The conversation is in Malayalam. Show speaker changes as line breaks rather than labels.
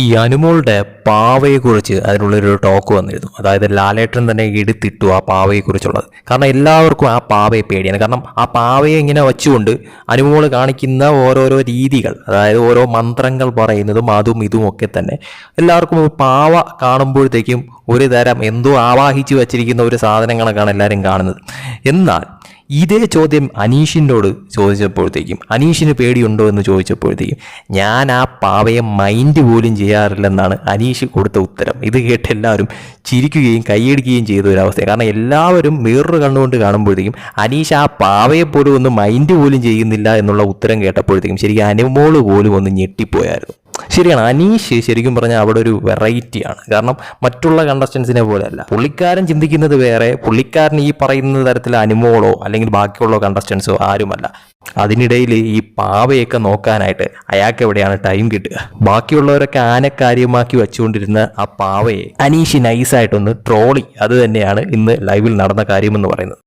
ഈ അനുമോളുടെ പാവയെക്കുറിച്ച് അതിനുള്ളൊരു ടോക്ക് വന്നിരുന്നു. അതായത് ലാലേട്ടൻ തന്നെ എടുത്തിട്ടു ആ പാവയെക്കുറിച്ചുള്ളത്. കാരണം എല്ലാവർക്കും ആ പാവയെ പേടിയാണ്. കാരണം ആ പാവയെ ഇങ്ങനെ വെച്ചുകൊണ്ട് അനുമോൾ കാണിക്കുന്ന ഓരോരോ രീതികൾ അതായത് ഓരോ മന്ത്രങ്ങൾ പറയുന്നതും അതും ഇതും ഒക്കെ തന്നെ എല്ലാവർക്കും പാവ കാണുമ്പോഴത്തേക്കും ഒരു തരം എന്തോ ആവാഹിച്ചു വച്ചിരിക്കുന്ന ഒരു സാധനങ്ങളൊക്കെയാണ് എല്ലാവരും കാണുന്നത്. എന്നാൽ ഇതേ ചോദ്യം അനീഷിനോട് ചോദിച്ചപ്പോഴത്തേക്കും അനീഷിന് പേടിയുണ്ടോ എന്ന് ചോദിച്ചപ്പോഴത്തേക്കും ഞാൻ ആ പാവയെ മൈൻഡ് പോലും ചെയ്യാറില്ലെന്നാണ് അനീഷ് കൊടുത്ത ഉത്തരം. ഇത് കേട്ട് എല്ലാവരും ചിരിക്കുകയും കൈയടിക്കുകയും ചെയ്ത ഒരവസ്ഥ കാരണം എല്ലാവരും വേറൊരു കണ്ണുകൊണ്ട് കാണുമ്പോഴത്തേക്കും അനീഷ് ആ പാവയെ പോലും ഒന്ന് മൈൻഡ് പോലും ചെയ്യുന്നില്ല എന്നുള്ള ഉത്തരം കേട്ടപ്പോഴത്തേക്കും ശരിക്കും അനുമോൾ പോലും ഒന്ന് ഞെട്ടിപ്പോയായിരുന്നു. ശരിയാണ് അനീഷ് ശരിക്കും പറഞ്ഞാൽ അവിടെ ഒരു വെറൈറ്റിയാണ് കാരണം മറ്റുള്ള കണ്ടസ്റ്റൻസിനെ പോലെയല്ല. പുള്ളിക്കാരൻ ചിന്തിക്കുന്നത് വേറെ പുള്ളിക്കാരൻ ഈ പറയുന്ന തരത്തിൽ അനുമോളോ അല്ലെങ്കിൽ ബാക്കിയുള്ള കണ്ടസ്റ്റൻസോ ആരുമല്ല. അതിനിടയിൽ ഈ പാവയൊക്കെ നോക്കാനായിട്ട് അയാൾക്ക് എവിടെയാണ് ടൈം കിട്ടുക? ബാക്കിയുള്ളവരൊക്കെ ആനക്കാര്യമാക്കി വെച്ചുകൊണ്ടിരുന്ന ആ പാവയെ അനീഷ് നൈസായിട്ടൊന്ന് ട്രോളി അത് തന്നെയാണ് ഇന്ന് ലൈവിൽ നടന്ന കാര്യമെന്ന് പറയുന്നത്.